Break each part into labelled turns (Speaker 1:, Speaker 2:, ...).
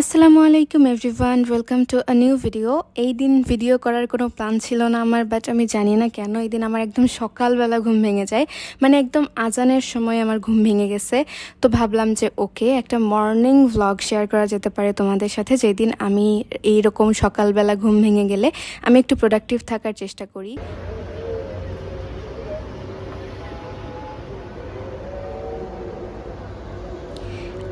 Speaker 1: আসসালামু আলাইকুম everyone welcome to a new video এই দিন ভিডিও করার কোনো প্ল্যান ছিল না আমার বাট আমি জানি না কেন এই দিন আমার একদম সকালবেলা ঘুম ভেঙে যায়। মানে একদম আজানের সময় আমার ঘুম ভেঙে গেছে। তো ভাবলাম যে ওকে একটা মর্নিং ভ্লগ শেয়ার করা যেতে পারে তোমাদের সাথে। যেদিন আমি এইরকম সকালবেলা ঘুম ভেঙে গেলে আমি একটু প্রোডাক্টিভ থাকার চেষ্টা করি।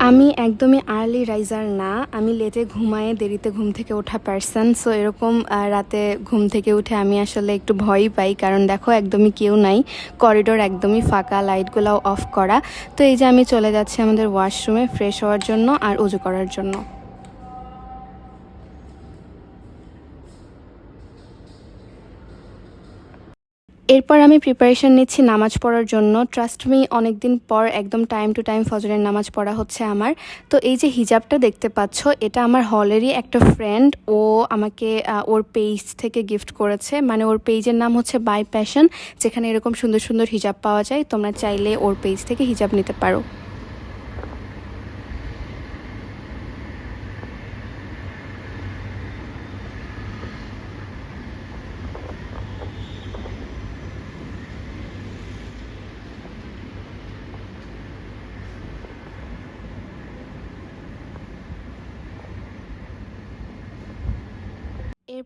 Speaker 1: আমি একদমই আর্লি রাইজার না। আমি লেটে ঘুমায় দেরিতে ঘুম থেকে ওঠা পার্সন সো এরকম রাতে ঘুম থেকে উঠে আমি আসলে একটু ভয়ই পাই। কারণ দেখো, একদমই কেউ নাই। করিডোর একদমই ফাঁকা লাইটগুলোও অফ করা। তো এই যে আমি চলে যাচ্ছি আমাদের ওয়াশরুমে ফ্রেশ হওয়ার জন্য আর উজু করার জন্য। এরপর আমি প্রিপারেশন নিচ্ছি নামাজ পড়ার জন্য। ট্রাস্ট মি অনেকদিন পর একদম টাইম টু টাইম ফজরের নামাজ পড়া হচ্ছে আমার। তো এই যে হিজাবটা দেখতে পাচ্ছ, এটা আমার হলেরই একটা ফ্রেন্ড ও আমাকে ওর পেজ থেকে গিফট করেছে। মানে ওর পেজের নাম হচ্ছে বাই প্যাশন যেখানে এরকম সুন্দর সুন্দর হিজাব পাওয়া যায়। তোমরা চাইলে ওর পেজ থেকে হিজাব নিতে পারো।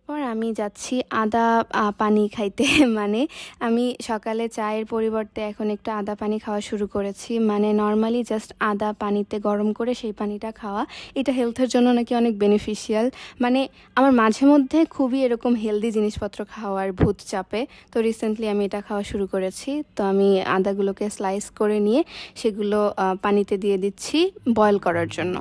Speaker 1: এরপর আমি যাচ্ছি আদা পানি খাইতে। মানে আমি সকালে চায়ের পরিবর্তে এখন একটু আদা পানি খাওয়া শুরু করেছি। মানে নর্মালি জাস্ট আদা পানিতে গরম করে সেই পানিটা খাওয়া। এটা হেলথের জন্য নাকি অনেক বেনিফিশিয়াল মানে আমার মাঝে মধ্যে খুবই এরকম হেলদি জিনিসপত্র খাওয়ার ভূত চাপে। তো রিসেন্টলি আমি এটা খাওয়া শুরু করেছি। তো আমি আদাগুলোকে স্লাইস করে নিয়ে সেগুলো পানিতে দিয়ে দিচ্ছি বয়েল করার জন্য।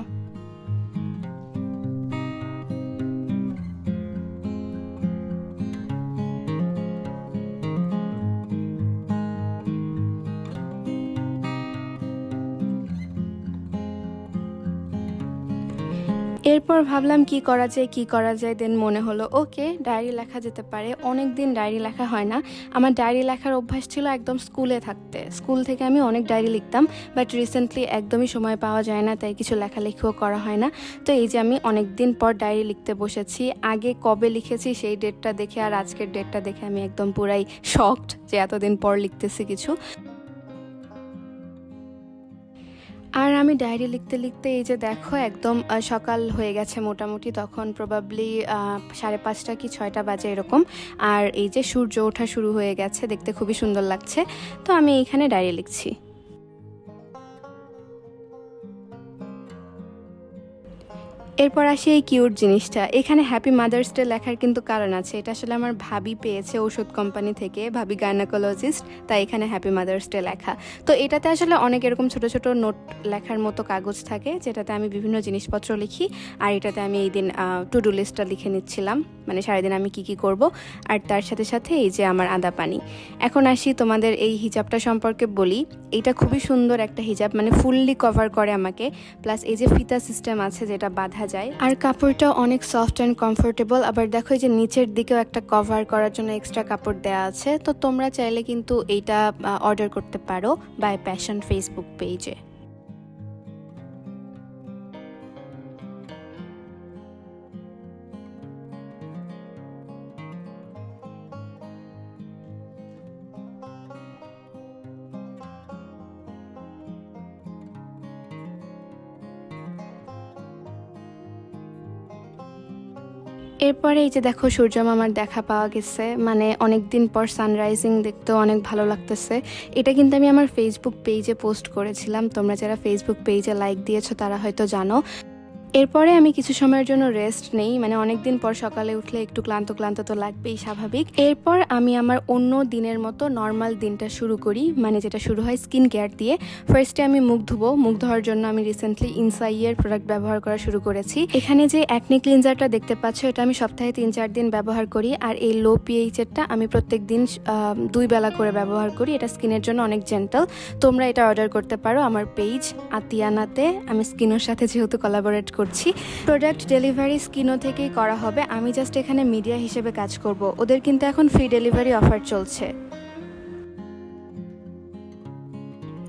Speaker 1: এরপর ভাবলাম কি করা যায়, কি করা যায় দেন মনে হলো ওকে ডায়েরি লেখা যেতে পারে। অনেক দিন ডায়েরি লেখা হয় না। আমার ডায়েরি লেখার অভ্যাস ছিল একদম স্কুলে থাকতে। স্কুল থেকে আমি অনেক ডায়েরি লিখতাম বাট রিসেন্টলি একদমই সময় পাওয়া যায় না, তাই কিছু লেখালেখিও করা হয় না। তো এই যে আমি অনেক দিন পর ডায়েরি লিখতে বসেছি। আগে কবে লিখেছি সেই ডেটটা দেখে আর আজকের ডেটটা দেখে আমি একদম পুরাই শকড যে এতদিন পর লিখতেছি কিছু। আর আমি ডায়েরি লিখতে লিখতে এই যে দেখো একদম সকাল হয়ে গেছে মোটামুটি, তখন প্রবাবলি সাড়ে পাঁচটা কি ছয়টা বাজে এরকম। আর এই যে সূর্য ওঠা শুরু হয়ে গেছে, দেখতে খুবই সুন্দর লাগছে। তো আমি এইখানে ডায়েরি লিখছি। এরপর আসি এই কিউট জিনিসটা। এখানে হ্যাপি মাদার্স ডে লেখার কিন্তু কারণ আছে। এটা আসলে আমার ভাবি পেয়েছে ওষুধ কোম্পানি থেকে, ভাবি গাইনাকোলজিস্ট তাই এখানে হ্যাপি মাদার্স ডে লেখা। তো এটাতে আসলে অনেক এরকম ছোট ছোট নোট লেখার মতো কাগজ থাকে, যেটাতে আমি বিভিন্ন জিনিসপত্র লিখি, আর এটাতে আমি এই দিন টু ডু লিস্টটা লিখে নিচ্ছিলাম। মানে সারাদিন আমি কি কি করব, আর তার সাথে সাথে এই যে আমার আদা পানি। এখন আসি তোমাদের এই হিজাবটা সম্পর্কে বলি। এটা খুবই সুন্দর একটা হিজাব মানে ফুললি কভার করে আমাকে। প্লাস এই যে ফিতা সিস্টেম আছে, যেটা বাঁধা যায়। আর কাপড়টা অনেক সফট অ্যান্ড কমফোর্টেবল আবার দেখো যে নিচের দিকেও একটা কভার করার জন্য এক্সট্রা কাপড় দেওয়া আছে। তো তোমরা চাইলে কিন্তু এইটা অর্ডার করতে পারো বাই প্যাশন ফেসবুক পেজে এরপরে এই যে দেখো সূর্য মামার দেখা পাওয়া গেছে মানে অনেক দিন পর সানরাইজিং দেখতেও অনেক ভালো লাগতেছে। এটা কিন্তু আমি আমার ফেসবুক পেজে পোস্ট করেছিলাম, তোমরা যারা ফেসবুক পেজে লাইক দিয়েছ তারা হয়তো জানো। এরপরে আমি কিছু সময়ের জন্য রেস্ট নেই মানে অনেক দিন পর সকালে উঠলে একটু ক্লান্ত ক্লান্ত তো লাগবেই স্বাভাবিক। এরপর আমি আমার অন্য দিনের মতো নর্মাল দিনটা শুরু করি মানে যেটা শুরু হয় স্কিন কেয়ার দিয়ে। ফার্স্টে আমি মুখ ধুবো, মুখ ধোয়ার জন্য আমি রিসেন্টলি ইনসাইয়ের প্রোডাক্ট ব্যবহার করা শুরু করেছি। এখানে যে অ্যাকনি ক্লিনজারটা দেখতে পাচ্ছ, এটা আমি সপ্তাহে তিন চার দিন ব্যবহার করি, আর এই লো পিএইচেরটা আমি প্রত্যেক দিন দুই বেলা করে ব্যবহার করি। এটা স্কিনের জন্য অনেক জেন্টাল তোমরা এটা অর্ডার করতে পারো আমার পেজ আতিয়ানাতে। আমি স্কিনের সাথে যেহেতু কোলাবোরেট করছি। প্রোডাক্ট ডেলিভারি স্কিনো থেকেই করা হবে। আমি জাস্ট এখানে মিডিয়া হিসেবে কাজ করব। ওদের কিন্তু এখন ফ্রি ডেলিভারি অফার চলছে।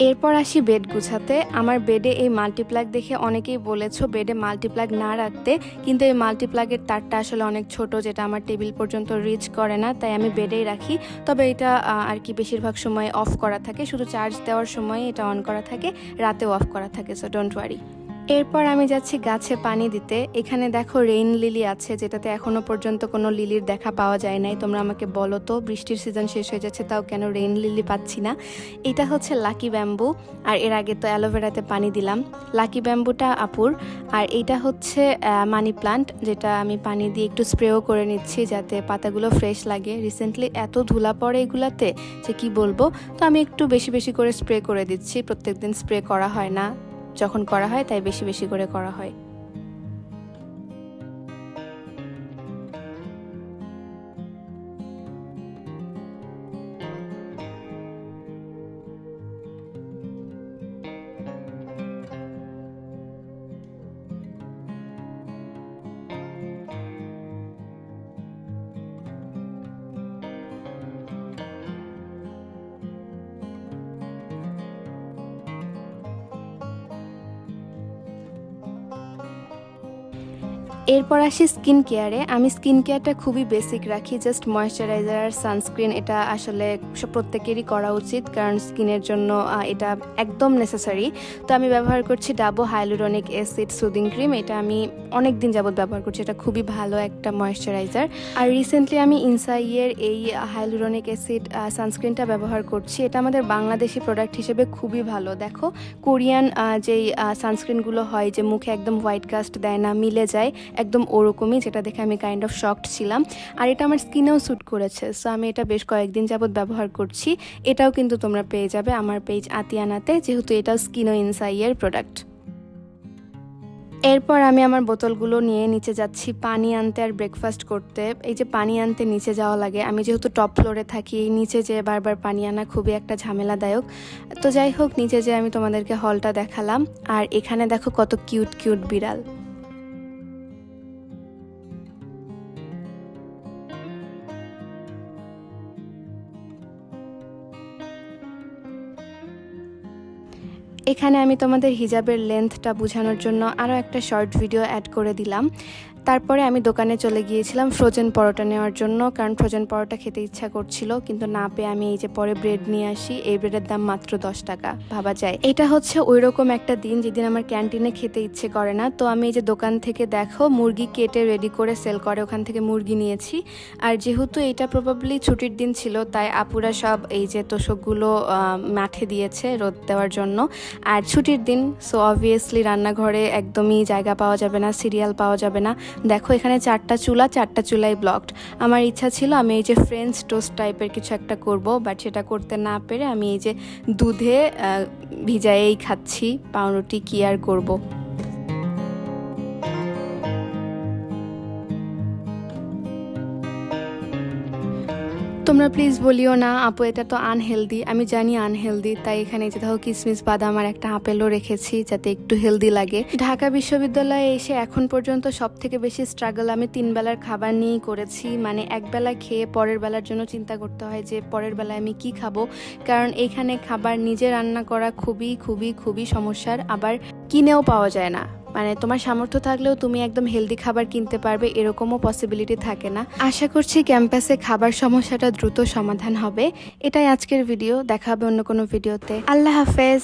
Speaker 1: এরপর আসি বেড গুছাতে। আমার বেডে এই মাল্টিপ্লাগ দেখে অনেকেই বলেছ বেডে মাল্টিপ্লাগ না রাখতে। কিন্তু এই মাল্টিপ্লাগের তারটা আসলে অনেক ছোট, যেটা আমার টেবিল পর্যন্ত রিচ করে না। তাই আমি বেডেই রাখি। তবে এটা আর কি বেশিরভাগ সময় অফ করা থাকে। শুধু চার্জ দেওয়ার সময় এটা অন করা থাকে। রাতেও অফ করা থাকে সো ডোন্ট ওয়ারি এরপর আমি যাচ্ছি গাছে পানি দিতে। এখানে দেখো রেইন লিলি আছে, যেটাতে এখনও পর্যন্ত কোনো লিলির দেখা পাওয়া যায় নাই। তোমরা আমাকে বলো তো, বৃষ্টির সিজন শেষ হয়ে যাচ্ছে, তাও কেন রেইন লিলি পাচ্ছি না? এটা হচ্ছে লাকি ব্যাম্বু আর এর আগে তো অ্যালোভেরাতে পানি দিলাম। লাকি ব্যাম্বুটা আপুর, আর এইটা হচ্ছে মানি প্লান্ট যেটা আমি পানি দিয়ে একটু স্প্রেও করে নিচ্ছি যাতে পাতাগুলো ফ্রেশ লাগে। রিসেন্টলি এত ধুলা পড়ে এগুলাতে, যে কি বলব? তো আমি একটু বেশি বেশি করে স্প্রে করে দিচ্ছি, প্রত্যেকদিন স্প্রে করা হয় না। যখন করা হয় তাই বেশি বেশি করে করা হয়। এরপর আসি স্কিন কেয়ারে। আমি স্কিন কেয়ারটা খুবই বেসিক রাখি জাস্ট ময়শ্চারাইজার আর সানস্ক্রিন এটা আসলে প্রত্যেকেরই করা উচিত, কারণ স্কিনের জন্য এটা একদম নেসেসারি তো আমি ব্যবহার করছি Dabo hyaluronic acid soothing cream এটা আমি অনেক দিন যাবত ব্যবহার করছি, এটা খুবই ভালো একটা ময়শ্চারাইজার আর রিসেন্টলি আমি ইনসাইয়ের এই হাইলুরনিক অ্যাসিড সানস্ক্রিনটা ব্যবহার করছি, এটা আমাদের বাংলাদেশি প্রোডাক্ট হিসেবে খুবই ভালো। দেখো, কোরিয়ান যেই সানস্ক্রিনগুলো হয়, যে মুখে একদম হোয়াইট কাস্ট দেয় না, মিলে যায় একদম ওরকমই, যেটা দেখে আমি কাইন্ড অফ শকড ছিলাম। আর এটা আমার স্কিনেও স্যুট করেছে সো আমি এটা বেশ কয়েকদিন যাবত ব্যবহার করছি। এটাও কিন্তু তোমরা পেয়ে যাবে আমার পেজ আতিয়ানাতে, যেহেতু এটাও স্কিনো ইনসাইয়ের প্রোডাক্ট এরপর আমি আমার বোতলগুলো নিয়ে নিচে যাচ্ছি পানি আনতে আর ব্রেকফাস্ট করতে। এই যে পানি আনতে নিচে যাওয়া লাগে, আমি যেহেতু টপ ফ্লোরে থাকি, এই নিচে যেয়ে বারবার পানি আনা খুবই একটা ঝামেলাদায়ক। তো যাই হোক, নিচে যেয়ে আমি তোমাদেরকে হলটা দেখালাম। আর এখানে দেখো কত কিউট কিউট বিড়াল। এখানে আমি তোমাদের হিজাবের লেন্থটা বোঝানোর জন্য আরও একটা শর্ট ভিডিও অ্যাড করে দিলাম। তারপরে আমি দোকানে চলে গিয়েছিলাম ফ্রোজেন পরোটা নেওয়ার জন্য, কারণ ফ্রোজেন পরোটা খেতে ইচ্ছা করছিল, কিন্তু না পেয়ে আমি এই যে পরে ব্রেড নিয়ে আসি, এই ব্রেডের দাম মাত্র দশ টাকা, ভাবা যায়। এটা হচ্ছে ওই রকম একটা দিন যেদিন আমার ক্যান্টিনে খেতে ইচ্ছে করে না। তো আমি এই যে দোকান থেকে দেখো, মুরগি কেটে রেডি করে সেল করে, ওখান থেকে মুরগি নিয়েছি। আর যেহেতু এটা প্রবাবলি ছুটির দিন ছিল, তাই আপুরা সব এই যে তোষকগুলো মাঠে দিয়েছে রোদ দেওয়ার জন্য। আর ছুটির দিন সো অবভিয়াসলি রান্নাঘরে একদমই জায়গা পাওয়া যাবে না সিরিয়াল পাওয়া যাবে না। দেখো, এখানে চারটা চুলা, চারটা চুলাই ব্লকড আমার ইচ্ছা ছিল আমি এই যে ফ্রেঞ্চ টোস্ট টাইপের কিছু একটা করব বাট সেটা করতে না পেরে আমি এই যে দুধে ভিজায়েই খাচ্ছি, পাউরুটি কি আর করব। তোমরা প্লিজ বলিও না, আপু, এটা তো আনহেলদি আমি জানি আনহেলদি তাই এখানে যে দেখো কিসমিস, বাদাম আর একটা আপেলও রেখেছি যাতে একটু হেলদি লাগে। ঢাকা বিশ্ববিদ্যালয়ে এসে এখন পর্যন্ত সব থেকে বেশি স্ট্রাগল আমি তিন বেলার খাবার নিয়েই করেছি। মানে এক বেলা খেয়ে পরের বেলার জন্য চিন্তা করতে হয় যে পরের বেলায় আমি কি খাব। কারণ এখানে খাবার নিজে রান্না করা খুবই খুবই খুবই সমস্যার, আবার কিনেও পাওয়া যায় না। মানে তোমার সামর্থ্য থাকলেও তুমি একদম হেলদি খাবার কিনতে পারবে, এরকমও পসিবিলিটি থাকে না। আশা করছি ক্যাম্পাসে খাবার সমস্যাটা দ্রুত সমাধান হবে। এটাই আজকের ভিডিও দেখা হবে অন্য কোনো ভিডিওতে আল্লাহ হাফেজ।